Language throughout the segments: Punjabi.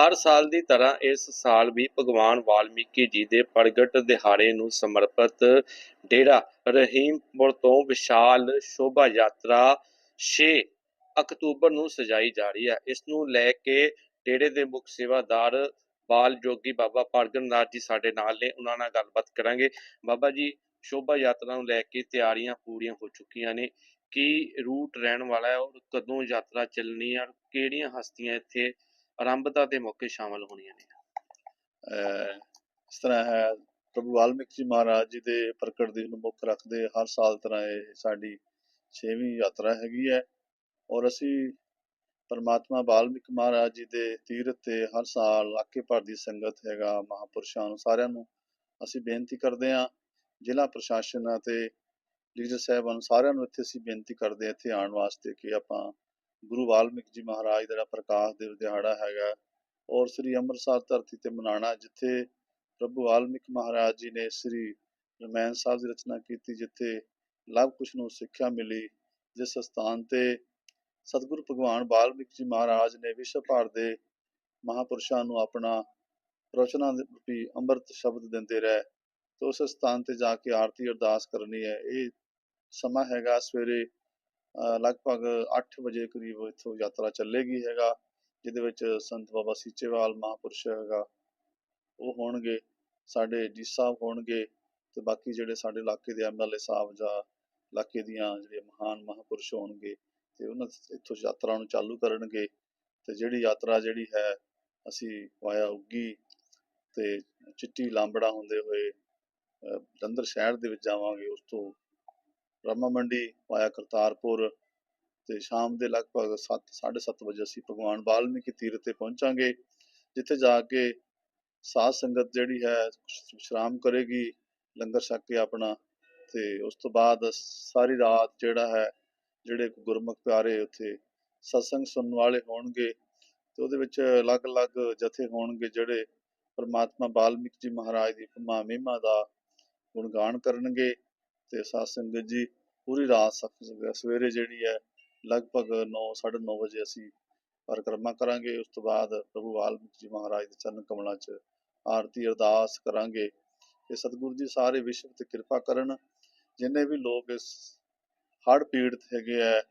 ਹਰ ਸਾਲ ਦੀ ਤਰ੍ਹਾਂ ਇਸ ਸਾਲ ਵੀ ਭਗਵਾਨ ਵਾਲਮੀਕੀ ਜੀ ਦੇ ਪ੍ਰਗਟ ਦਿਹਾੜੇ ਨੂੰ ਸਮਰਪਿਤ ਡੇਰਾ ਰਹੀਮਪੁਰ ਤੋਂ ਵਿਸ਼ਾਲ ਸ਼ੋਭਾ ਯਾਤਰਾ 6 ਅਕਤੂਬਰ ਨੂੰ ਸਜਾਈ ਜਾ ਰਹੀ ਹੈ। ਇਸ ਨੂੰ ਲੈ ਕੇ ਡੇਰੇ ਦੇ ਮੁੱਖ ਸੇਵਾਦਾਰ ਬਾਲ ਜੋਗੀ ਬਾਬਾ ਪ੍ਰਗਟਨਾਥ ਜੀ ਸਾਡੇ ਨਾਲ ਨੇ। ਉਹਨਾਂ ਨਾਲ ਗੱਲਬਾਤ ਕਰਾਂਗੇ। ਬਾਬਾ ਜੀ, ਸ਼ੋਭਾ ਯਾਤਰਾ ਨੂੰ ਲੈ ਕੇ ਤਿਆਰੀਆਂ ਪੂਰੀਆਂ ਹੋ ਚੁੱਕੀਆਂ ਨੇ। ਕੀ ਰੂਟ ਰਹਿਣ ਵਾਲਾ ਹੈ ਔਰ ਕਦੋਂ ਯਾਤਰਾ ਚੱਲਣੀ ਹੈ ਔਰ ਕਿਹੜੀਆਂ ਹਸਤੀਆਂ ਇੱਥੇ ਆਰੰਭਤਾ ਦੇ ਮੌਕੇ ਸ਼ਾਮਲ ਹੋਣੀਆਂ ਨੇ। ਇਸ ਤਰ੍ਹਾਂ ਹੈ, ਪ੍ਰਭੂ ਵਾਲਮੀਕ ਜੀ ਮਹਾਰਾਜ ਜੀ ਦੇ ਪ੍ਰਗਟ ਦਿਨ ਨੂੰ ਮੁੱਖ ਰੱਖਦੇ ਹਰ ਸਾਲ ਤਰ੍ਹਾਂ ਇਹ ਸਾਡੀ 6ਵੀਂ ਯਾਤਰਾ ਹੈਗੀ ਹੈ। ਔਰ ਅਸੀਂ ਪਰਮਾਤਮਾ ਵਾਲਮੀਕ ਮਹਾਰਾਜ ਜੀ ਦੇ ਤੀਰਥ ਤੇ ਹਰ ਸਾਲ ਆਕੇ ਭਰ ਦੀ ਸੰਗਤ ਹੈਗਾ ਮਹਾਪੁਰਸ਼ਾਂ ਨੂੰ, ਸਾਰਿਆਂ ਨੂੰ ਅਸੀਂ ਬੇਨਤੀ ਕਰਦੇ ਹਾਂ, ਜ਼ਿਲ੍ਹਾ ਪ੍ਰਸ਼ਾਸਨ ਅਤੇ ਲੀਡਰ ਸਾਹਿਬਾਨ ਸਾਰਿਆਂ ਨੂੰ ਇੱਥੇ ਅਸੀਂ ਬੇਨਤੀ ਕਰਦੇ ਹਾਂ, ਇੱਥੇ ਆਉਣ ਵਾਸਤੇ ਕਿ ਆਪਾਂ ਗੁਰੂ ਵਾਲਮੀਕ ਜੀ ਮਹਾਰਾਜ ਦਾ ਜਿਹੜਾ ਪ੍ਰਕਾਸ਼ ਦੇਵ ਦਿਹਾੜਾ ਹੈਗਾ, ਔਰ ਸ੍ਰੀ ਅੰਮ੍ਰਿਤਸਰ ਧਰਤੀ ਤੇ ਮਨਾਣਾ, ਜਿੱਥੇ ਪ੍ਰਭੂ ਵਾਲਮੀਕ ਮਹਾਰਾਜ ਜੀ ਨੇ ਸ੍ਰੀ ਰਮਾਇਣ ਸਾਹਿਬ ਦੀ ਰਚਨਾ ਕੀਤੀ, ਜਿੱਥੇ ਲਵ ਕੁਸ਼ ਨੂੰ ਸਿੱਖਿਆ ਮਿਲੀ, ਜਿਸ ਸਥਾਨ ਤੇ ਸਤਿਗੁਰੂ ਭਗਵਾਨ ਵਾਲਮੀਕ ਜੀ ਮਹਾਰਾਜ ਨੇ ਵਿਸ਼ਵ ਭਰ ਦੇ ਮਹਾਪੁਰਸ਼ਾਂ ਨੂੰ ਆਪਣਾ ਰਚਨਾ ਦੇ ਰੂਪੀ ਅੰਮ੍ਰਿਤ ਸ਼ਬਦ ਦਿੰਦੇ ਰਹੇ, ਤੇ ਉਸ ਸਥਾਨ ਤੇ ਜਾ ਕੇ ਆਰਤੀ ਅਰਦਾਸ ਕਰਨੀ ਹੈ। ਇਹ ਸਮਾਂ ਹੈਗਾ ਸਵੇਰੇ ਲਗਭਗ 8 ਵਜੇ ਕਰੀਬ ਇੱਥੋਂ ਯਾਤਰਾ ਚੱਲੇਗੀ ਹੈਗਾ, ਜਿਹਦੇ ਵਿੱਚ ਸੰਤ ਬਾਬਾ ਸੀਚੇਵਾਲ ਮਹਾਪੁਰਸ਼ ਹੈਗਾ, ਉਹ ਹੋਣਗੇ, ਸਾਡੇ ਜੀ ਸਾਹਿਬ ਹੋਣਗੇ ਤੇ ਬਾਕੀ ਜਿਹੜੇ ਸਾਡੇ ਇਲਾਕੇ ਦੇ ਐਮਐਲਏ ਸਾਹਿਬ ਜਾਂ ਇਲਾਕੇ ਦੀਆਂ ਜਿਹੜੇ ਮਹਾਨ ਮਹਾਪੁਰਸ਼ ਹੋਣਗੇ ਤੇ ਉਹਨਾਂ ਇੱਥੋਂ ਯਾਤਰਾ ਨੂੰ ਚਾਲੂ ਕਰਨਗੇ ਤੇ ਜਿਹੜੀ ਯਾਤਰਾ ਜਿਹੜੀ ਹੈ ਅਸੀਂ ਵਾਇਆ ਉੱਗੀ ਤੇ ਚਿੱਟੀ ਲਾਂਬੜਾ ਹੁੰਦੇ ਹੋਏ ਜਲੰਧਰ ਸ਼ਹਿਰ ਦੇ ਵਿੱਚ ਜਾਵਾਂਗੇ, ਉਸ ਤੋਂ ਬ੍ਰਹਮਾ ਮੰਡੀ ਵਾਇਆ ਕਰਤਾਰਪੁਰ ਤੇ ਸ਼ਾਮ ਦੇ ਲਗਭਗ 7 7:30 ਵਜੇ ਅਸੀਂ ਭਗਵਾਨ ਵਾਲਮੀਕੀ ਤੀਰਥ ਤੇ ਪਹੁੰਚਾਂਗੇ, ਜਿੱਥੇ ਜਾ ਕੇ ਸਾਧ ਸੰਗਤ ਜਿਹੜੀ ਹੈ, ਵਿਸ਼ਰਾਮ ਕਰੇਗੀ, ਲੰਗਰ ਛਕ ਕੇ ਆਪਣਾ ਤੇ ਉਸ ਤੋਂ ਬਾਅਦ ਸਾਰੀ ਰਾਤ ਜਿਹੜਾ ਹੈ, ਜਿਹੜੇ ਗੁਰਮੁਖ ਪਿਆਰੇ ਉੱਥੇ ਸਤਸੰਗ ਸੁਣਨ ਵਾਲੇ ਹੋਣਗੇ ਤੇ ਉਹਦੇ ਵਿੱਚ ਅਲੱਗ-ਅਲੱਗ ਜਥੇ ਹੋਣਗੇ ਜਿਹੜੇ ਪਰਮਾਤਮਾ ਵਾਲਮੀਕ ਜੀ ਮਹਾਰਾਜ ਦੀ ਮਾ ਮਹਿਮਾ ਦਾ ਗੁਣਗਾਨ ਕਰਨਗੇ। ਤੇ ਸਾਧ ਸੰਗਤ ਜੀ ਪੂਰੀ ਰਾਤ ਸਕ- ਸਵੇਰੇ ਜਿਹੜੀ ਹੈ, ਲਗਭਗ 9 9:30 ਵਜੇ ਅਸੀਂ ਪਰਿਕਰਮਾ ਕਰਾਂਗੇ। ਉਸ ਤੋਂ ਬਾਅਦ ਪ੍ਰਭੂ ਵਾਲਮੀਕ ਜੀ ਮਹਾਰਾਜ ਦੇ ਚਰਨ ਕਮਲਾਂ 'ਚ ਆਰਤੀ ਅਰਦਾਸ ਕਰਾਂਗੇ। ਕਿ ਸਤਿਗੁਰੂ ਜੀ ਸਾਰੇ ਵਿਸ਼ਵ ਤੇ ਕਿਰਪਾ ਕਰਨ। ਜਿੰਨੇ ਵੀ ਲੋਕ ਇਸ ਹੜ੍ਹ ਪੀੜਤ ਹੈਗੇ ਆ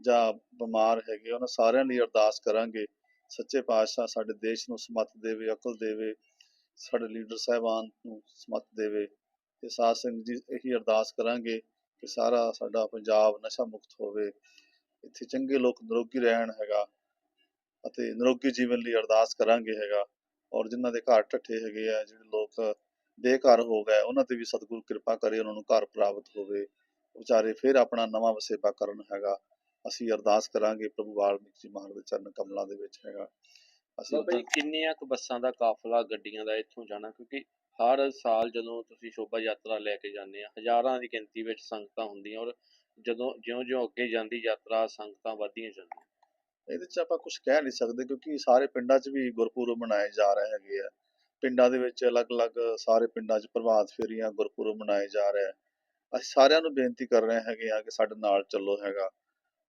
ਜਾਂ ਬਿਮਾਰ ਹੈਗੇ, ਉਹਨਾਂ ਸਾਰਿਆਂ ਲਈ ਅਰਦਾਸ ਕਰਾਂਗੇ। ਸੱਚੇ ਪਾਤਸ਼ਾਹ ਸਾਡੇ ਦੇਸ਼ ਨੂੰ ਸਮਤ ਦੇਵੇ, ਅਕਲ ਦੇਵੇ, ਸਾਡੇ ਲੀਡਰ ਸਾਹਿਬਾਨ ਨੂੰ ਸਮਤ ਦੇਵੇ। ਤੇ ਸਾਧ ਸੰਗਤ ਜੀ ਇਹੀ ਅਰਦਾਸ ਕਰਾਂਗੇ ਕਿ ਸਾਰਾ ਸਾਡਾ ਪੰਜਾਬ ਨਸ਼ਾ ਮੁਕਤ ਹੋਵੇ। ਇੱਥੇ ਚੰਗੇ ਲੋਕ ਨਿਰੋਗੀ ਰਹਿਣ ਹੈਗਾ ਅਤੇ ਨਿਰੋਗੀ ਜੀਵਨ ਲਈ ਅਰਦਾਸ ਕਰਾਂਗੇ ਹੈਗਾ। ਔਰ ਜਿਨ੍ਹਾਂ ਦੇ ਘਰ ਢੱਠੇ ਹੈਗੇ ਆ ਜਿਹੜੇ ਲੋਕ ਬੇਘਰ ਹੋ ਗਏ ਉਹਨਾਂ ਤੇ ਵੀ ਸਤਿਗੁਰੂ ਕਿਰਪਾ ਕਰੇ ਉਹਨਾਂ ਨੂੰ ਘਰ ਪ੍ਰਾਪਤ ਹੋਵੇ। ਵਿਚਾਰੇ ਫਿਰ ਆਪਣਾ ਨਵਾਂ ਵਸੇਬਾ ਕਰਨ ਹੈਗਾ। ਅਸੀਂ ਅਰਦਾਸ ਕਰਾਂਗੇ ਪ੍ਰਭੂ ਵਾਲਮੀਕ ਜੀ ਮਹਾਰਾਜ ਦੇ ਚਰਨ ਕਮਲਾਂ ਦੇ ਵਿੱਚ ਹੈਗਾ। ਅਸੀਂ ਬਾਬਾ ਜੀ ਕਿੰਨੀਆਂ ਕੁ ਬੱਸਾਂ ਦਾ ਕਾਫਲਾ ਗੱਡੀਆਂ ਦਾ ਇੱਥੋਂ ਜਾਣਾ? ਕਿਉਂਕਿ ਹਰ ਸਾਲ ਜਦੋਂ ਤੁਸੀਂ ਸ਼ੋਭਾ ਯਾਤਰਾ ਲੈ ਕੇ ਜਾਂਦੇ ਆ, ਹਜ਼ਾਰਾਂ ਦੀ ਗਿਣਤੀ ਵਿੱਚ ਸੰਗਤਾਂ ਹੁੰਦੀਆਂ ਔਰ ਜਦੋਂ ਜਿਉਂ-ਜਿਉਂ ਅੱਗੇ ਜਾਂਦੀ ਯਾਤਰਾ, ਸੰਗਤਾਂ ਵਧਦੀਆਂ ਜਾਂਦੀਆਂ। ਇਹਦੇ 'ਚ ਆਪਾਂ ਕੁਝ ਕਹਿ ਨਹੀਂ ਸਕਦੇ ਕਿਉਂਕਿ ਸਾਰੇ ਪਿੰਡਾਂ 'ਚ ਵੀ ਗੁਰਪੁਰਬ ਮਨਾਏ ਜਾ ਰਹੇ ਹੈਗੇ ਆ। ਪਿੰਡਾਂ ਦੇ ਵਿੱਚ ਅਲੱਗ-ਅਲੱਗ ਸਾਰੇ ਪਿੰਡਾਂ 'ਚ ਪ੍ਰਭਾਤ ਫੇਰੀਆਂ, ਗੁਰਪੁਰਬ ਮਨਾਏ ਜਾ ਰਹੇ ਆ। ਅਸੀਂ ਸਾਰਿਆਂ ਨੂੰ ਬੇਨਤੀ ਕਰ ਰਹੇ ਹੈਗੇ ਆ ਕਿ ਸਾਡੇ ਨਾਲ ਚੱਲੋ ਹੈਗਾ।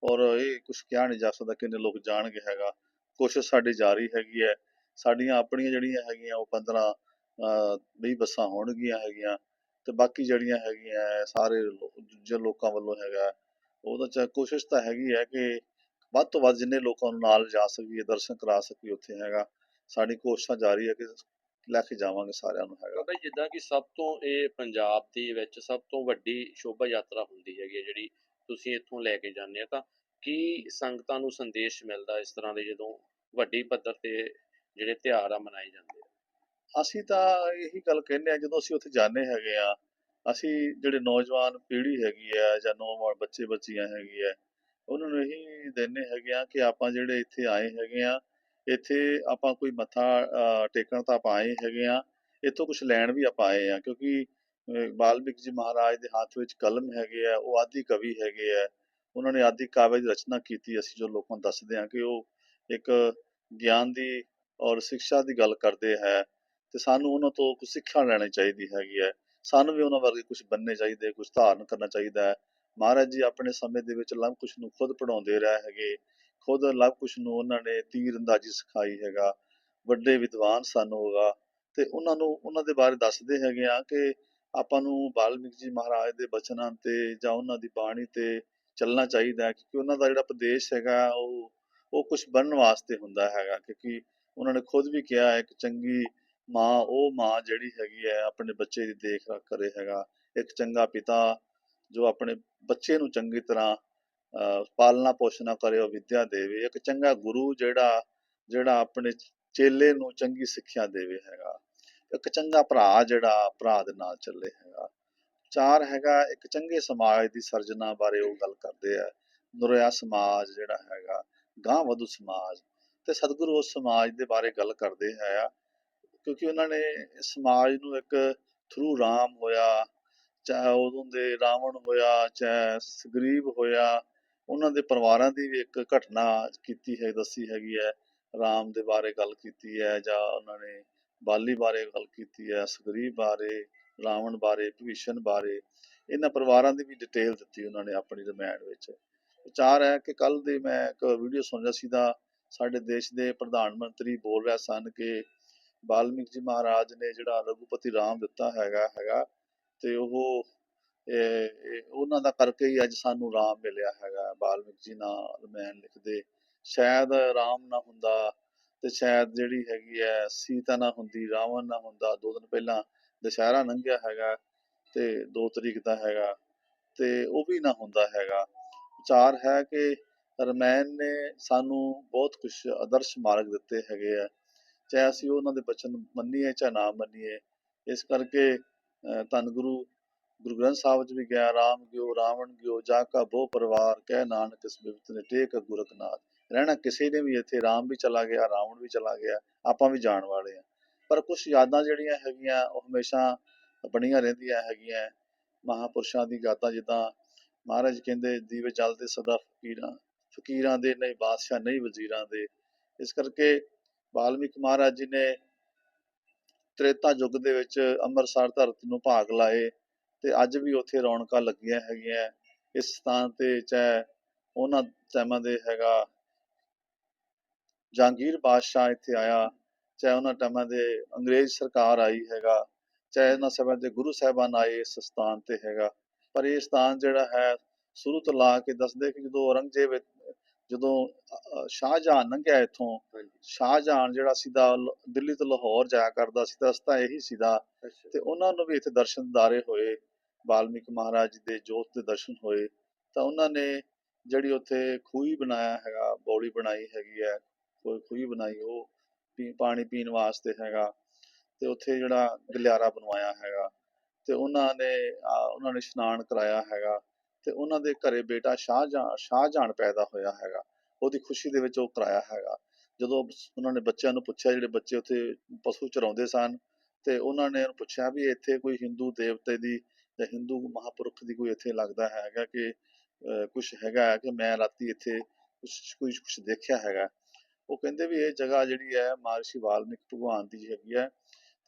ਔਰ ਇਹ ਕੁਝ ਕਿਹਾ ਨਹੀਂ ਜਾ ਸਕਦਾ ਕਿੰਨੇ ਲੋਕ ਜਾਣਗੇ ਹੈਗਾ। ਕੋਸ਼ਿਸ਼ ਸਾਡੀ ਜਾਰੀ ਹੈਗੀ ਹੈ। ਸਾਡੀਆਂ ਆਪਣੀਆਂ ਜਿਹੜੀਆਂ ਹੈਗੀਆਂ ਉਹ 15 20 ਬੱਸਾਂ ਹੋਣਗੀਆਂ ਹੈਗੀਆਂ ਤੇ ਬਾਕੀ ਜਿਹੜੀਆਂ ਹੈਗੀਆਂ ਸਾਰੇ ਦੂਜੇ ਲੋਕਾਂ ਵੱਲੋਂ ਹੈਗਾ ਉਹਦਾ ਚ, ਕੋਸ਼ਿਸ਼ ਤਾਂ ਹੈਗੀ ਹੈ ਕਿ ਵੱਧ ਤੋਂ ਵੱਧ ਜਿੰਨੇ ਲੋਕਾਂ ਨੂੰ ਨਾਲ ਜਾ ਸਕੀਏ, ਦਰਸ਼ਨ ਕਰਾ ਸਕੀਏ ਉੱਥੇ ਹੈਗਾ, ਸਾਡੀ ਕੋਸ਼ਿਸ਼ਾਂ ਜਾਰੀ ਹੈ ਕਿ ਲੈ ਕੇ ਜਾਵਾਂਗੇ ਸਾਰਿਆਂ ਨੂੰ ਹੈਗਾ। ਬਾਬਾ ਜਿੱਦਾਂ ਕਿ ਸਭ ਤੋਂ ਇਹ ਪੰਜਾਬ ਦੇ ਵਿੱਚ ਸਭ ਤੋਂ ਵੱਡੀ ਸ਼ੋਭਾ ਯਾਤਰਾ ਹੁੰਦੀ ਹੈਗੀ ਹੈ ਜਿਹੜੀ ਤੁਸੀਂ ਇੱਥੋਂ ਲੈ ਕੇ ਜਾਂਦੇ ਆ, ਤਾਂ ਕੀ ਸੰਗਤਾਂ ਨੂੰ ਸੰਦੇਸ਼ ਮਿਲਦਾ ਇਸ ਤਰ੍ਹਾਂ ਦੇ ਜਦੋਂ ਵੱਡੀ ਪੱਧਰ ਤੇ ਜਿਹੜੇ ਤਿਉਹਾਰ ਆ ਮਨਾਏ ਜਾਂਦੇ ਆ? ਅਸੀਂ ਤਾਂ ਇਹੀ ਗੱਲ ਕਹਿੰਦੇ ਆ ਜਦੋਂ ਅਸੀਂ ਉੱਥੇ ਜਾਂਦੇ ਹੈਗੇ ਆ ਅਸੀਂ ਜਿਹੜੇ ਨੌਜਵਾਨ ਪੀੜ੍ਹੀ ਹੈਗੀ ਆ ਜਾਂ ਨੌਜਵਾਨ ਬੱਚੇ ਬੱਚੀਆਂ ਹੈਗੀ ਆ ਉਹਨਾਂ ਨੂੰ ਇਹੀ ਦਿੰਦੇ ਹੈਗੇ ਆ ਕਿ ਆਪਾਂ ਜਿਹੜੇ ਇੱਥੇ ਆਏ ਹੈਗੇ ਆ ਇੱਥੇ ਆਪਾਂ ਕੋਈ ਮੱਥਾ ਟੇਕਣ ਤਾਂ ਆਪਾਂ ਆਏ ਹੈਗੇ ਆ ਇੱਥੋਂ ਕੁਝ ਲੈਣ ਵੀ ਆਪਾਂ ਆਏ ਆ ਕਿਉਂਕਿ ਬਾਲਮਿਕ ਜੀ ਮਹਾਰਾਜ ਦੇ ਹੱਥ ਵਿੱਚ ਕਲਮ ਹੈਗੇ ਆ ਉਹ ਆਦਿ ਕਵੀ ਹੈਗੇ ਆ ਉਹਨਾਂ ਨੇ ਆਦਿ ਕਾਵਿ ਦੀ ਰਚਨਾ ਕੀਤੀ ਅਸੀਂ ਜੋ ਲੋਕਾਂ ਨੂੰ ਦੱਸਦੇ ਆ ਕਿ ਉਹ ਇੱਕ ਗਿਆਨ ਦੀ ਔਰ ਸਿੱਖਿਆ ਦੀ ਗੱਲ ਕਰਦੇ ਹੈ ਤੇ ਸਾਨੂੰ ਉਹਨਾਂ ਤੋਂ ਕੁਝ ਸਿੱਖਿਆ ਲੈਣੀ ਚਾਹੀਦੀ ਹੈਗੀ ਹੈ। ਸਾਨੂੰ ਵੀ ਉਹਨਾਂ ਵਰਗੇ ਕੁਝ ਬੰਨਣੇ ਚਾਹੀਦੇ ਕੁਝ ਧਾਰਨ ਕਰਨਾ ਚਾਹੀਦਾ ਹੈ। ਮਹਾਰਾਜ ਜੀ ਆਪਣੇ ਸਮੇਂ ਦੇ ਵਿੱਚ ਲਵ ਕੁਛ ਨੂੰ ਖੁਦ ਪੜਾਉਂਦੇ ਰਹੇ ਹੈਗੇ। ਖੁਦ ਲਵ ਕੁਛ ਨੂੰ ਉਹਨਾਂ ਨੇ ਤੀਰ ਅੰਦਾਜ਼ੀ ਸਿਖਾਈ ਹੈਗਾ। ਵੱਡੇ ਵਿਦਵਾਨ ਸਨ ਹੋਗਾ। ਤੇ ਉਹਨਾਂ ਨੂੰ, ਉਹਨਾਂ ਦੇ ਬਾਰੇ ਦੱਸਦੇ ਹੈਗੇ ਆ ਕਿ ਆਪਾਂ ਨੂੰ ਵਾਲਮੀਕ ਜੀ ਮਹਾਰਾਜ ਦੇ ਬਚਨਾਂ ਤੇ ਜਾਂ ਉਹਨਾਂ ਦੀ ਬਾਣੀ ਤੇ ਚੱਲਣਾ ਚਾਹੀਦਾ ਕਿਉਂਕਿ ਉਹਨਾਂ ਦਾ ਜਿਹੜਾ ਉਪਦੇਸ਼ ਹੈਗਾ ਉਹ ਉਹ ਕੁਝ ਬਣਨ ਵਾਸਤੇ ਹੁੰਦਾ ਹੈਗਾ। ਕਿਉਂਕਿ ਉਹਨਾਂ ਨੇ ਖੁਦ ਵੀ ਕਿਹਾ ਹੈ ਕਿ ਚੰਗੀ ਮਾਂ ਉਹ ਮਾਂ ਜਿਹੜੀ ਹੈਗੀ ਹੈ ਆਪਣੇ ਬੱਚੇ ਦੀ ਦੇਖ ਰੱਖ ਕਰੇ ਹੈਗਾ। ਇੱਕ ਚੰਗਾ ਪਿਤਾ ਜੋ ਆਪਣੇ ਬੱਚੇ ਨੂੰ ਚੰਗੀ ਤਰ੍ਹਾਂ ਅਹ, ਪਾਲਣਾ ਪੋਸ਼ਣਾ ਕਰੇ ਉਹ ਵਿਦਿਆ ਦੇਵੇ। ਇੱਕ ਚੰਗਾ ਗੁਰੂ ਜਿਹੜਾ ਜਿਹੜਾ ਆਪਣੇ ਚੇਲੇ ਨੂੰ ਚੰਗੀ ਸਿੱਖਿਆ ਦੇਵੇ ਹੈਗਾ। ਇੱਕ ਚੰਗਾ ਭਰਾ ਜਿਹੜਾ ਭਰਾ ਦੇ ਨਾਲ ਚੱਲੇ ਹੈਗਾ। ਚਾਰ ਹੈਗਾ ਇੱਕ ਚੰਗੇ ਸਮਾਜ ਦੀ ਸਿਰਜਣਾ ਬਾਰੇ ਉਹ ਗੱਲ ਕਰਦੇ ਆ। ਨੁਰਿਆ ਸਮਾਜ ਜਿਹੜਾ ਹੈਗਾ ਗਾਂ ਵਧੂ ਸਮਾਜ। ਤੇ ਸਤਿਗੁਰੂ ਉਸ ਸਮਾਜ ਦੇ ਬਾਰੇ ਗੱਲ ਕਰਦੇ ਹੈ। ਕਿਉਂਕਿ ਉਹਨਾਂ ਨੇ ਸਮਾਜ ਨੂੰ ਇੱਕ ਥਰੂ ਰਾਮ ਹੋਇਆ, ਚਾਹੇ ਉਦੋਂ ਦੇ ਰਾਵਣ ਹੋਇਆ, ਚਾਹੇ ਸੁਗਰੀਵ ਹੋਇਆ, ਉਹਨਾਂ ਦੇ ਪਰਿਵਾਰਾਂ ਦੀ ਵੀ ਇੱਕ ਘਟਨਾ ਕੀਤੀ ਹੈ, ਦੱਸੀ ਹੈਗੀ ਹੈ। ਰਾਮ ਦੇ ਬਾਰੇ ਗੱਲ ਕੀਤੀ ਹੈ ਜਾਂ ਉਹਨਾਂ ਨੇ ਬਾਲੀ ਬਾਰੇ ਗੱਲ ਕੀਤੀ ਹੈ, ਸੁਗਰੀਵ ਬਾਰੇ, ਰਾਵਣ ਬਾਰੇ ਭੀਸ਼ਣ ਬਾਰੇ, ਇਹਨਾਂ ਪਰਿਵਾਰਾਂ ਦੀ ਵੀ ਡਿਟੇਲ ਦਿੱਤੀ ਉਹਨਾਂ ਨੇ ਆਪਣੀ ਰਮਾਇਣ ਵਿੱਚ। ਵਿਚਾਰ ਹੈ ਕਿ ਕੱਲ ਦੀ ਮੈਂ ਇੱਕ ਵੀਡੀਓ ਸੁਣ ਰਿਹਾ ਸੀ ਦਾ ਸਾਡੇ ਦੇਸ਼ ਦੇ ਪ੍ਰਧਾਨ ਮੰਤਰੀ ਬੋਲ ਰਿਹਾ ਸਨ ਕਿ ਵਾਲਮੀਕ ਜੀ ਮਹਾਰਾਜ ਨੇ ਜਿਹੜਾ ਰਘੁਪਤੀ ਰਾਮ ਦਿੱਤਾ ਹੈਗਾ ਹੈਗਾ ਤੇ ਉਹ, ਇਹ- ਉਹਨਾਂ ਦਾ ਕਰਕੇ ਹੀ ਅੱਜ ਸਾਨੂੰ ਰਾਮ ਮਿਲਿਆ ਹੈਗਾ। ਵਾਲਮੀਕ ਜੀ ਨਾਲ ਰਮਾਇਣ ਲਿਖਦੇ, ਸ਼ਾਇਦ ਰਾਮ ਨਾ ਹੁੰਦਾ ਤੇ ਸ਼ਾਇਦ ਜਿਹੜੀ ਹੈਗੀ ਹੈ, ਸੀਤਾ ਨਾ ਹੁੰਦੀ, ਰਾਵਣ ਨਾ ਹੁੰਦਾ, ਦੋ ਦਿਨ ਪਹਿਲਾਂ ਦੁਸ਼ਹਿਰਾ ਲੰਘਿਆ ਹੈਗਾ ਤੇ 2 ਤਰੀਕ ਦਾ ਹੈਗਾ ਤੇ ਉਹ ਵੀ ਨਾ ਹੁੰਦਾ ਹੈਗਾ। ਵਿਚਾਰ ਹੈ ਕਿ ਰਮਾਇਣ ਨੇ ਸਾਨੂੰ ਬਹੁਤ ਕੁਝ ਆਦਰਸ਼ ਮਾਰਗ ਦਿੱਤੇ ਹੈਗੇ ਆ। ਚਾਹੇ ਅਸੀਂ ਉਹਨਾਂ ਦੇ ਬਚਨ ਮੰਨੀਏ ਚਾਹੇ ਨਾ ਮੰਨੀਏ। ਇਸ ਕਰਕੇ ਧੰਨ ਗੁਰੂ ਗੁਰੂ ਗ੍ਰੰਥ ਸਾਹਿਬ ਵਿੱਚ ਵੀ ਗਿਆ, ਰਾਮ ਗਿਓ, ਰਾਵਣ ਗਿਓ, ਜਾ ਕਾ ਬਹੁ ਪਰਿਵਾਰ, ਕਹਿ ਨਾਨਕ ਇਸ ਬਿਪਤ ਨੇ ਟੇਕ ਗੁਰਕਨਾਥ ਰਹਿਣਾ ਕਿਸੇ ਨੇ ਵੀ ਇੱਥੇ, ਰਾਮ ਵੀ ਚਲਾ ਗਿਆ, ਰਾਵਣ ਵੀ ਚਲਾ ਗਿਆ, ਆਪਾਂ ਵੀ ਜਾਣ ਵਾਲੇ ਆ ਪਰ ਕੁਝ ਯਾਦਾਂ ਜਿਹੜੀਆਂ ਹੈਗੀਆਂ, ਉਹ ਹਮੇਸ਼ਾ ਬਣੀਆਂ ਰਹਿੰਦੀਆਂ ਹੈਗੀਆਂ। ਮਹਾਪੁਰਸ਼ਾਂ ਦੀ ਗਾਥਾ ਜਿੱਦਾਂ ਮਹਾਰਾਜ ਕਹਿੰਦੇ, ਦੀਵੇ ਜਲਦੇ ਸਦਾ ਫਕੀਰਾਂ ਫਕੀਰਾਂ ਦੇ, ਨਹੀਂ ਬਾਦਸ਼ਾਹ, ਨਹੀਂ ਵਜ਼ੀਰਾਂ ਦੇ। ਇਸ ਕਰਕੇ ਵਾਲਮੀਕ ਮਹਾਰਾਜ ਜੀ ਨੇ ਤ੍ਰੇਤਾ ਯੁੱਗ ਦੇ ਵਿੱਚ ਅੰਮ੍ਰਿਤਸਰ ਧਰਤੀ ਨੂੰ ਭਾਗ ਲਾਏ ਤੇ ਅੱਜ ਵੀ ਉੱਥੇ ਰੌਣਕਾਂ ਲੱਗੀਆਂ ਹੈਗੀਆਂ। ਇਸ ਸਥਾਨ ਤੇ ਚਾਹੇ ਉਹਨਾਂ ਟਾਈਮਾਂ ਦੇ ਹੈਗਾ ਜਹਾਂਗੀਰ ਬਾਦਸ਼ਾਹ ਇੱਥੇ ਆਇਆ। ਚਾਹੇ ਉਹਨਾਂ ਟਾਈਮਾਂ ਦੇ ਅੰਗਰੇਜ਼ ਸਰਕਾਰ ਆਈ ਹੈਗਾ। ਚਾਹੇ ਉਹਨਾਂ ਸਮੇਂ ਦੇ ਗੁਰੂ ਸਾਹਿਬਾਨ ਆਏ ਇਸ ਸਥਾਨ ਤੇ ਹੈਗਾ। ਪਰ ਇਹ ਸਥਾਨ ਜਿਹੜਾ ਹੈ, ਸ਼ੁਰੂ ਤੋਂ ਲਾ ਕੇ ਦੱਸਦੇ ਕਿ ਜਦੋਂ ਔਰੰਗਜ਼ੇਬ ਜਦੋਂ ਸ਼ਾਹਜਹਾਨ ਲੰਘਿਆ ਇੱਥੋਂ ਹਾਂਜੀ। ਸ਼ਾਹਜਹਾਨ ਜਿਹੜਾ ਸਿੱਧਾ ਦਿੱਲੀ ਤੋਂ ਲਾਹੌਰ ਜਾਇਆ ਕਰਦਾ ਸੀ ਤਾਂ ਰਸਤਾ ਇਹੀ ਅੱਛਾ। ਤੇ ਉਹਨਾਂ ਨੂੰ ਵੀ ਇੱਥੇ ਦਰਸ਼ਨ ਦਾਰੇ ਹੋਏ ਵਾਲਮੀਕ ਮਹਾਰਾਜ ਦੇ ਜੋਤ ਦੇ ਦਰਸ਼ਨ ਹੋਏ। ਤਾਂ ਉਹਨਾਂ ਨੇ ਜਿਹੜੀ ਉੱਥੇ ਖੂਹੀ ਬਣਾਇਆ ਹੈਗਾ ਬੌੜੀ ਬਣਾਈ ਹੈਗੀ ਹੈ ਕੋਈ ਖੂਹੀ ਬਣਾਈ ਉਹ ਪੀ ਪਾਣੀ ਪੀਣ ਵਾਸਤੇ ਹੈਗਾ। ਤੇ ਉੱਥੇ ਜਿਹੜਾ ਗਲਿਆਰਾ ਬਣਵਾਇਆ ਹੈਗਾ। ਤੇ ਉਹਨਾਂ ਨੇ ਉਹਨਾਂ ਨੇ ਇਸ਼ਨਾਨ ਕਰਾਇਆ ਹੈਗਾ। ਤੇ ਉਹਨਾਂ ਦੇ ਘਰੇ ਬੇਟਾ ਸ਼ਾਹਜਹਾਨ ਸ਼ਾਹਜਹਾਨ ਪੈਦਾ ਹੋਇਆ ਹੈਗਾ। ਉਹਦੀ ਖੁਸ਼ੀ ਦੇ ਵਿੱਚ ਉਹ ਕਰਾਇਆ ਹੈਗਾ। ਜਦੋਂ ਉਹਨਾਂ ਨੇ ਬੱਚਿਆਂ ਨੂੰ ਪੁੱਛਿਆ, ਜਿਹੜੇ ਬੱਚੇ ਉੱਥੇ ਪਸ਼ੂ ਚਰਾਉਂਦੇ ਸਨ, ਤੇ ਉਹਨਾਂ ਨੇ ਉਹਨੂੰ ਪੁੱਛਿਆ ਵੀ ਇੱਥੇ ਕੋਈ ਹਿੰਦੂ ਦੇਵਤੇ ਦੀ ਜਾਂ ਹਿੰਦੂ ਮਹਾਪੁਰਖ ਦੀ ਕੋਈ ਇੱਥੇ ਲੱਗਦਾ ਹੈਗਾ ਕਿ ਕੁਝ ਹੈਗਾ ਹੈ ਕਿ ਮੈਂ ਰਾਤੀ ਇੱਥੇ ਕੁਝ ਕੁਝ ਕੁਝ ਦੇਖਿਆ ਹੈਗਾ। ਉਹ ਕਹਿੰਦੇ ਵੀ ਇਹ ਜਗ੍ਹਾ ਜਿਹੜੀ ਹੈ, ਮਹਰਸ਼ੀ ਵਾਲਮੀਕ ਭਗਵਾਨ ਦੀ ਹੈਗੀ ਹੈ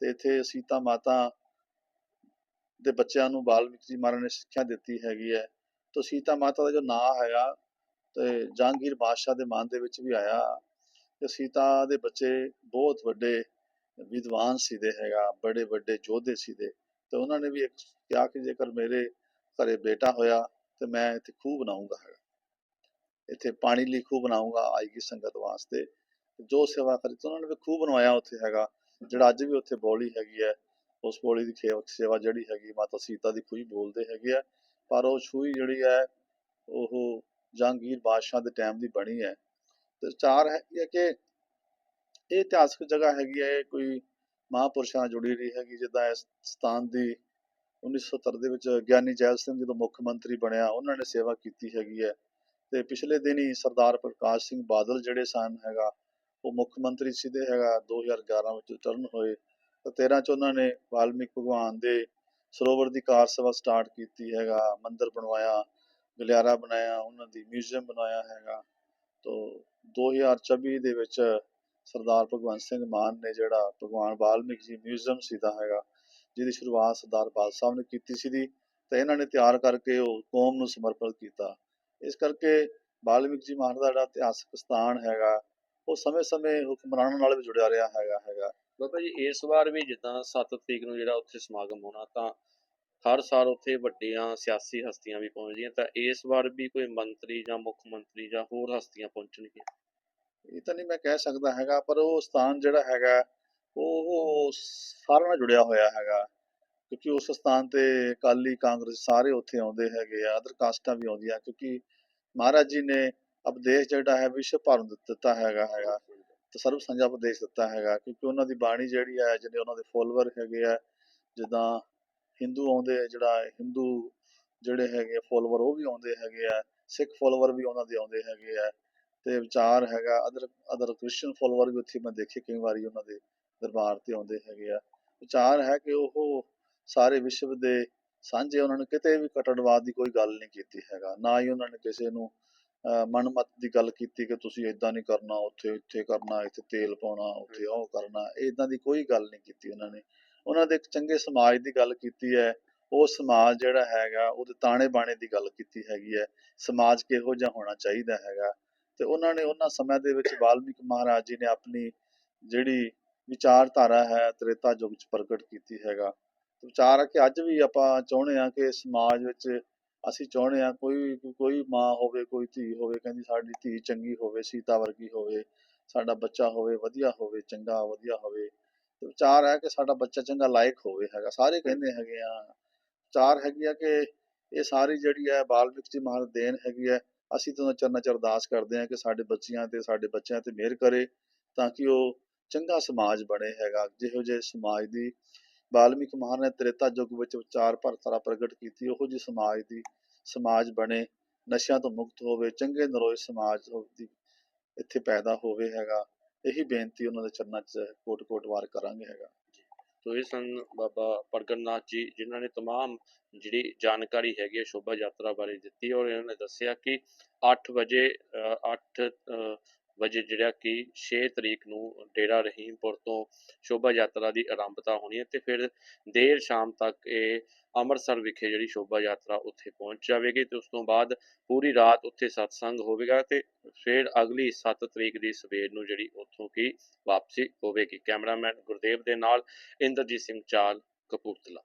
ਤੇ ਇੱਥੇ ਸੀਤਾ ਮਾਤਾ ਦੇ ਬੱਚਿਆਂ ਨੂੰ ਵਾਲਮੀਕ ਜੀ ਮਹਾਰਾਜ ਨੇ ਸਿੱਖਿਆ ਦਿੱਤੀ ਹੈਗੀ ਹੈ। ਤਾਂ ਸੀਤਾ ਮਾਤਾ ਦਾ ਜੋ ਨਾਂ ਆਇਆ ਤੇ ਜਹਾਂਗੀਰ ਬਾਦਸ਼ਾਹ ਦੇ ਮਨ ਦੇ ਵਿੱਚ ਵੀ ਆਇਆ ਕਿ ਸੀਤਾ ਦੇ ਬੱਚੇ ਬਹੁਤ ਵੱਡੇ ਵਿਦਵਾਨ ਸੀਦੇ ਹੈਗਾ, ਬੜੇ ਵੱਡੇ ਯੋਧੇ ਸੀਦੇ ਤੇ ਉਹਨਾਂ ਨੇ ਵੀ ਇੱਕ ਕਿਹਾ ਕਿ ਜੇਕਰ ਮੇਰੇ ਘਰੇ ਬੇਟਾ ਹੋਇਆ ਤੇ ਮੈਂ ਇੱਥੇ ਖੂਹ ਬਣਾਉਂਗਾ ਹੈਗਾ। ਇੱਥੇ ਪਾਣੀ ਲਈ ਖੂਹ ਬਣਾਉਂਗਾ ਆਏਗੀ ਸੰਗਤ ਵਾਸਤੇ। ਜੋ ਸੇਵਾ ਕਰੀ ਤੇ ਉਹਨਾਂ ਨੇ ਵੀ ਖੂਹ ਬਣਵਾਇਆ ਉੱਥੇ ਹੈਗਾ, ਜਿਹੜਾ ਅੱਜ ਵੀ ਉੱਥੇ ਬੌਲੀ ਹੈਗੀ ਹੈ, ਉਸ ਬੌਲੀ ਦੀ ਸੇਵਾ ਜਿਹੜੀ ਹੈਗੀ ਮਾਤਾ ਸੀਤਾ ਦੀ ਖੂਹੀ ਬੋਲਦੇ ਹੈਗੇ ਆ। ਪਰ ਉਹ ਛੂਈ ਜਿਹੜੀ ਹੈ, ਉਹ ਜਹਾਂਗੀਰ ਬਾਦਸ਼ਾਹ ਦੇ ਟਾਈਮ ਦੀ ਬਣੀ ਹੈ। ਤੇ ਚਾਰ ਹੈ ਕਿ ਇਹ ਇਤਿਹਾਸਕ ਜਗ੍ਹਾ ਹੈਗੀ ਹੈ, ਇਹ ਕੋਈ ਮਹਾਪੁਰਸ਼ਾਂ ਨਾਲ ਜੁੜੀ ਰਹੀ ਹੈਗੀ। ਜਿੱਦਾਂ ਇਸ ਸਥਾਨ ਦੀ 1970 ਦੇ ਵਿੱਚ ਗਿਆਨੀ ਜੈਲ ਸਿੰਘ ਜਦੋਂ ਮੁੱਖ ਮੰਤਰੀ ਬਣਿਆ, ਉਹਨਾਂ ਨੇ ਸੇਵਾ ਕੀਤੀ ਹੈਗੀ ਹੈ। ਤੇ ਪਿਛਲੇ ਦਿਨ ਹੀ ਸਰਦਾਰ ਪ੍ਰਕਾਸ਼ ਸਿੰਘ ਬਾਦਲ ਜਿਹੜੇ ਸਨ ਹੈਗਾ, ਉਹ ਮੁੱਖ ਮੰਤਰੀ ਸਿੱਧੇ ਹੈਗਾ 2011 ਵਿੱਚ ਰਿਟਰਨ ਹੋਏ। ਤਾਂ 13 ਚ ਉਹਨਾਂ ਨੇ ਵਾਲਮੀਕ ਭਗਵਾਨ ਦੇ ਸਰੋਵਰ ਦੀ ਕਾਰ ਸੇਵਾ ਸਟਾਰਟ ਕੀਤੀ ਹੈਗਾ, ਮੰਦਿਰ ਬਣਵਾਇਆ, ਗਲਿਆਰਾ ਬਣਾਇਆ, ਉਹਨਾਂ ਦੀ ਮਿਊਜ਼ੀਅਮ ਬਣਾਇਆ ਹੈਗਾ। ਤੋਂ 2024 ਦੇ ਵਿੱਚ ਸਰਦਾਰ ਭਗਵੰਤ ਸਿੰਘ ਮਾਨ ਨੇ ਜਿਹੜਾ ਭਗਵਾਨ ਵਾਲਮੀਕ ਜੀ ਮਿਊਜ਼ੀਅਮ ਸੀਦਾ ਹੈਗਾ, ਜਿਹਦੀ ਸ਼ੁਰੂਆਤ ਸਰਦਾਰ ਬਾਦ ਸਾਹਿਬ ਨੇ ਕੀਤੀ ਸੀਗੀ ਤੇ ਇਹਨਾਂ ਨੇ ਤਿਆਰ ਕਰਕੇ ਉਹ ਕੌਮ ਨੂੰ ਸਮਰਪਿਤ ਕੀਤਾ। ਇਸ ਕਰਕੇ ਵਾਲਮੀਕ ਜੀ ਮਹਾਰਾਜ ਦਾ ਜਿਹੜਾ ਇਤਿਹਾਸਕ ਸਥਾਨ ਹੈਗਾ ਉਹ ਸਮੇਂ-ਸਮੇਂ ਹੁਕਮਰਾਨਾਂ ਨਾਲ ਵੀ ਜੁੜਿਆ ਰਿਹਾ ਹੈਗਾ ਹੈਗਾ। ਬਾਬਾ ਜੀ ਇਸ ਵਾਰ ਵੀ ਜਿੱਦਾਂ 7 ਤਰੀਕ ਨੂੰ ਜਿਹੜਾ ਉੱਥੇ ਸਮਾਗਮ ਹੋਣਾ ਤਾਂ ਹਰ ਸਾਲ ਉੱਥੇ ਵੱਡੀਆਂ ਸਿਆਸੀ ਹਸਤੀਆਂ ਵੀ ਪਹੁੰਚਦੀਆਂ ਤਾਂ ਇਸ ਵਾਰ ਵੀ ਕੋਈ ਮੰਤਰੀ ਜਾਂ ਮੁੱਖ ਮੰਤਰੀ ਜਾਂ ਹੋਰ ਹਸਤੀਆਂ ਪਹੁੰਚਣਗੀਆਂ? ਇਹ ਤਾਂ ਨਹੀਂ ਮੈਂ ਕਹਿ ਸਕਦਾ ਹੈਗਾ ਪਰ ਉਹ ਸਥਾਨ ਜਿਹੜਾ ਹੈਗਾ ਉਹ ਸਾਰਿਆਂ ਨਾਲ ਜੁੜਿਆ ਹੋਇਆ ਹੈਗਾ। ਕਿਉਂਕਿ ਉਸ ਸਥਾਨ ਤੇ ਅਕਾਲੀ ਕਾਂਗਰਸ ਸਾਰੇ ਉੱਥੇ ਆਉਂਦੇ ਹੈਗੇ ਆ ਅਦਰ ਕਾਸਟਾਂ ਵੀ ਆਉਂਦੀਆਂ ਕਿਉਂਕਿ ਮਹਾਰਾਜ ਜੀ ਨੇ ਉਪਦੇਸ਼ ਜਿਹੜਾ ਹੈ, ਵਿਸ਼ਵ ਭਰ ਨੂੰ ਦਿੱਤਾ ਹੈਗਾ ਹੈਗਾ। ਤੇ ਸਰਬ ਸਾਂਝਾ ਉਪਦੇਸ਼ ਦਿੱਤਾ ਹੈਗਾ, ਕਿਉਂਕਿ ਉਹਨਾਂ ਦੀ ਬਾਣੀ ਜਿਹੜੀ ਹੈ ਜਿਹੜੇ ਉਹਨਾਂ ਦੇ ਫੋਲੋਵਰ ਹੈਗੇ ਆ, ਜਿੱਦਾਂ ਹਿੰਦੂ ਆਉਂਦੇ ਜਿਹੜਾ ਹਿੰਦੂ ਜਿਹੜੇ ਹੈਗੇ ਫੋਲੋਵਰ ਉਹ ਵੀ ਆਉਂਦੇ ਹੈਗੇ ਆ, ਸਿੱਖ ਫੋਲੋਵਰ ਵੀ ਉਹਨਾਂ ਦੇ ਆਉਂਦੇ ਹੈਗੇ ਆ। ਤੇ ਵਿਚਾਰ ਹੈਗਾ ਅਦਰ ਅਦਰ ਕ੍ਰਿਸਚੀਅਨ ਫੋਲੋਵਰ ਵੀ ਉੱਥੇ ਮੈਂ ਦੇਖੇ ਕਈ ਵਾਰੀ ਉਹਨਾਂ ਦੇ ਦਰਬਾਰ ਤੇ ਆਉਂਦੇ ਹੈਗੇ ਆ। ਵਿਚਾਰ ਹੈ ਕਿ ਉਹ ਸਾਰੇ ਵਿਸ਼ਵ ਦੇ ਸਾਂਝੇ, ਉਹਨਾਂ ਨੇ ਕਿਤੇ ਵੀ ਕਟੜਵਾਦ ਦੀ ਕੋਈ ਗੱਲ ਨਹੀਂ ਕੀਤੀ ਹੈਗਾ, ਨਾ ਹੀ ਉਹਨਾਂ ਨੇ ਕਿਸੇ ਨੂੰ ਮਨਮਤ ਦੀ ਗੱਲ ਕੀਤੀ ਕਿ ਤੁਸੀਂ ਇਦਾਂ ਨਹੀਂ ਕਰਨਾ, ਉੱਥੇ ਇੱਥੇ ਕਰਨਾ, ਇੱਥੇ ਤੇਲ ਪਾਉਣਾ, ਉੱਥੇ ਉਹ ਕਰਨਾ ਇਦਾਂ ਦੀ ਕੋਈ ਗੱਲ ਨਹੀਂ ਕੀਤੀ ਉਹਨਾਂ ਨੇ। ਉਹਨਾਂ ਦੇ ਇੱਕ ਚੰਗੇ ਸਮਾਜ ਦੀ ਗੱਲ ਕੀਤੀ ਹੈ। ਉਹ ਸਮਾਜ ਜਿਹੜਾ ਹੈਗਾ, ਉਹਦੇ ਤਾਣੇ ਬਾਣੇ ਦੀ ਗੱਲ ਕੀਤੀ ਹੈਗੀ ਹੈ। ਸਮਾਜ ਕਿਹੋ ਜਿਹਾ ਹੋਣਾ ਚਾਹੀਦਾ ਹੈਗਾ। ਤੇ ਉਹਨਾਂ ਨੇ ਉਹਨਾਂ ਸਮਿਆਂ ਦੇ ਵਿੱਚ ਵਾਲਮੀਕ ਮਹਾਰਾਜ ਜੀ ਨੇ ਆਪਣੀ ਜਿਹੜੀ ਵਿਚਾਰਧਾਰਾ ਹੈ, ਤ੍ਰੇਤਾ ਯੁੱਗ ਚ ਪ੍ਰਗਟ ਕੀਤੀ ਹੈਗਾ। ਵਿਚਾਰ ਹੈ ਕਿ ਅੱਜ ਵੀ ਆਪਾਂ ਚਾਹੁੰਦੇ ਹਾਂ ਕਿ ਸਮਾਜ ਵਿੱਚ ਅਸੀਂ ਚਾਹੁੰਦੇ ਹਾਂ ਕੋਈ ਕੋਈ ਮਾਂ ਹੋਵੇ, ਕੋਈ ਧੀ ਹੋਵੇ, ਕਹਿੰਦੀ ਸਾਡੀ ਧੀ ਚੰਗੀ ਹੋਵੇ, ਸੀਤਾ ਵਰਗੀ ਹੋਵੇ, ਸਾਡਾ ਬੱਚਾ ਹੋਵੇ, ਵਧੀਆ ਹੋਵੇ, ਚੰਗਾ ਵਧੀਆ ਹੋਵੇ। ਤੇ ਵਿਚਾਰ ਹੈ ਕਿ ਸਾਡਾ ਬੱਚਾ ਚੰਗਾ ਲਾਇਕ ਹੋਵੇ ਹੈਗਾ, ਸਾਰੇ ਕਹਿੰਦੇ ਹੈਗੇ ਆ। ਵਿਚਾਰ ਹੈਗੀ ਆ ਕਿ ਇਹ ਸਾਰੀ ਜਿਹੜੀ ਹੈ ਬਾਲਮਿਕ ਜੀ ਮਹਾਰਾਜ ਦੇਣ ਹੈਗੀ ਹੈ, ਅਸੀਂ ਤਾਂ ਚਰਨਾ ਚ ਅਰਦਾਸ ਕਰਦੇ ਹਾਂ ਕਿ ਸਾਡੇ ਬੱਚਿਆਂ ਤੇ, ਸਾਡੇ ਬੱਚਿਆਂ ਤੇ ਮਿਹਰ ਕਰੇ ਤਾਂ ਕਿ ਉਹ ਚੰਗਾ ਸਮਾਜ ਬਣੇ ਹੈਗਾ, ਜਿਹੋ ਜਿਹੇ ਸਮਾਜ ਦੀ ਬਾਲਮਿਕ ਮਹਾਰਾਜ ਨੇ ਤ੍ਰੇਤਾ ਯੁੱਗ ਵਿੱਚ ਵਿਚਾਰ ਭਰਤਰਾ ਪ੍ਰਗਟ ਕੀਤੀ ਉਹੋ ਜਿਹੀ ਸਮਾਜ ਦੀ ਸਮਾਜ ਬਣੇ ਨਸ਼ਿਆਂ ਤੋਂ ਮੁਕਤ ਹੋਵੇ ਚੰਗੇ ਨਰੋਏ ਸਮਾਜ ਦੀ ਇੱਥੇ ਪੈਦਾ ਹੋਵੇ ਹੈਗਾ ਇਹੀ ਬੇਨਤੀ ਉਹਨਾਂ ਦੇ ਚਰਨਾਂ 'ਚ ਕੋਟ-ਕੋਟ ਵਾਰ ਕਰਾਂਗੇ ਹੈਗਾ ਤੋ ਇਹ ਸਨ ਬਾਬਾ ਪ੍ਰਗਟਨਾਥ ਜੀ ਜਿਨ੍ਹਾਂ ਨੇ तमाम ਜਿਹੜੀ ਜਾਣਕਾਰੀ ਹੈਗੀ ਹੈ ਸ਼ੋਭਾ ਯਾਤਰਾ ਬਾਰੇ ਦਿੱਤੀ ਔਰ ਇਹਨਾਂ ਨੇ ਦੱਸਿਆ ਕਿ 8 ਵਜੇ 8 ਵਜੇ ਜਿਹੜਾ ਕਿ 6 ਤਰੀਕ ਨੂੰ ਡੇਰਾ ਰਹੀਮਪੁਰ ਤੋਂ ਸ਼ੋਭਾ ਯਾਤਰਾ ਦੀ ਆਰੰਭਤਾ ਹੋਣੀ ਹੈ ਤੇ ਫਿਰ ਦੇਰ ਸ਼ਾਮ ਤੱਕ ਇਹ ਅੰਮ੍ਰਿਤਸਰ ਵਿਖੇ ਜਿਹੜੀ ਸ਼ੋਭਾ ਯਾਤਰਾ ਉੱਥੇ ਪਹੁੰਚ ਜਾਵੇਗੀ ਤੇ ਉਸ ਤੋਂ ਬਾਅਦ ਪੂਰੀ ਰਾਤ ਉੱਥੇ ਸਤਸੰਗ ਹੋਵੇਗਾ ਤੇ ਫਿਰ ਅਗਲੀ 7 ਤਰੀਕ ਦੀ ਸਵੇਰ ਨੂੰ ਜਿਹੜੀ ਉੱਥੋਂ ਕੀ ਵਾਪਸੀ ਹੋਵੇਗੀ। ਕੈਮਰਾਮੈਨ ਗੁਰਦੇਵ ਦੇ ਨਾਲ ਇੰਦਰਜੀਤ ਸਿੰਘ ਚਾਲ, ਕਪੂਰਥਲਾ।